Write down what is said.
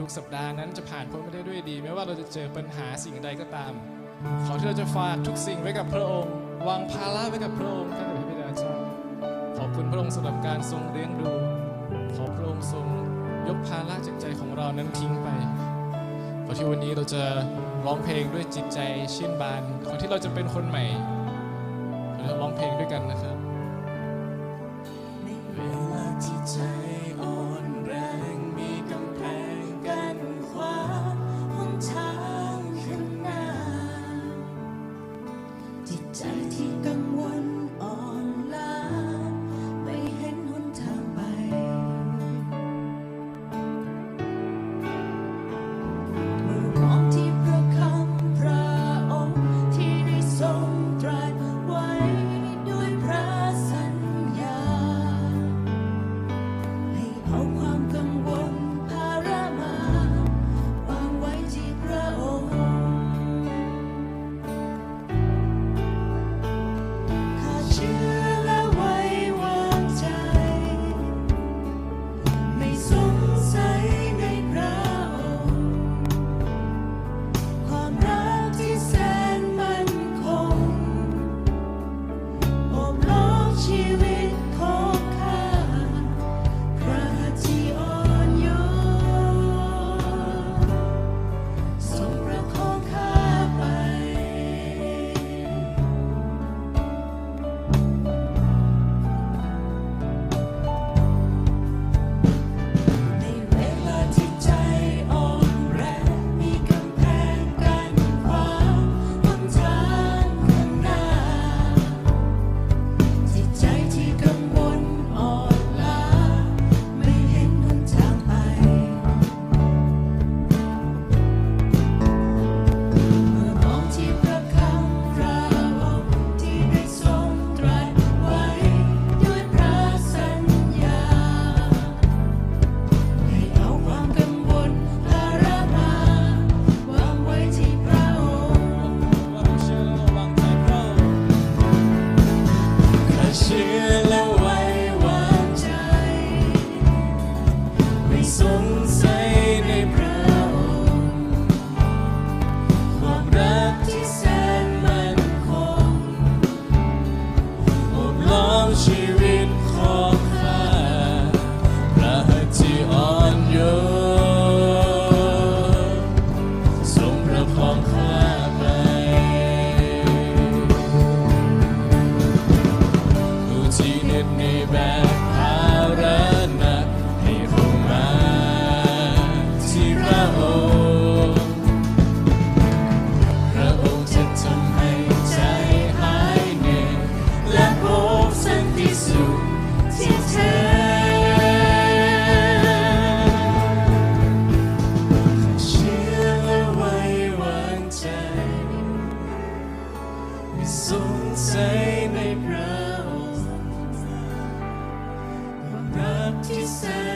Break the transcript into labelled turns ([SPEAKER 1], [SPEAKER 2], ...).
[SPEAKER 1] ทุกสัปดาห์นั้นจะผ่านพ้นไปได้ด้วยดี ไม่ว่าเราจะเจอปัญหาสิ่งใดก็ตาม ขอที่เราจะฝากทุกสิ่งไว้กับพระองค์ วางภาระไว้กับพระองค์ข้าพเจ้าขอบคุณพระองค์สำหรับการทรงเลี้ยงดูขอพระองค์ทรงยกภาระจากใจของเรานั้นทิ้งไปขอที่วันนี้เราจะร้องเพลงด้วยจิตใจชื่นบานขอที่เราจะเป็นคนใหม่เรา
[SPEAKER 2] จะร้องเพลงด้วยกันนะครับ seen it near back. to serve.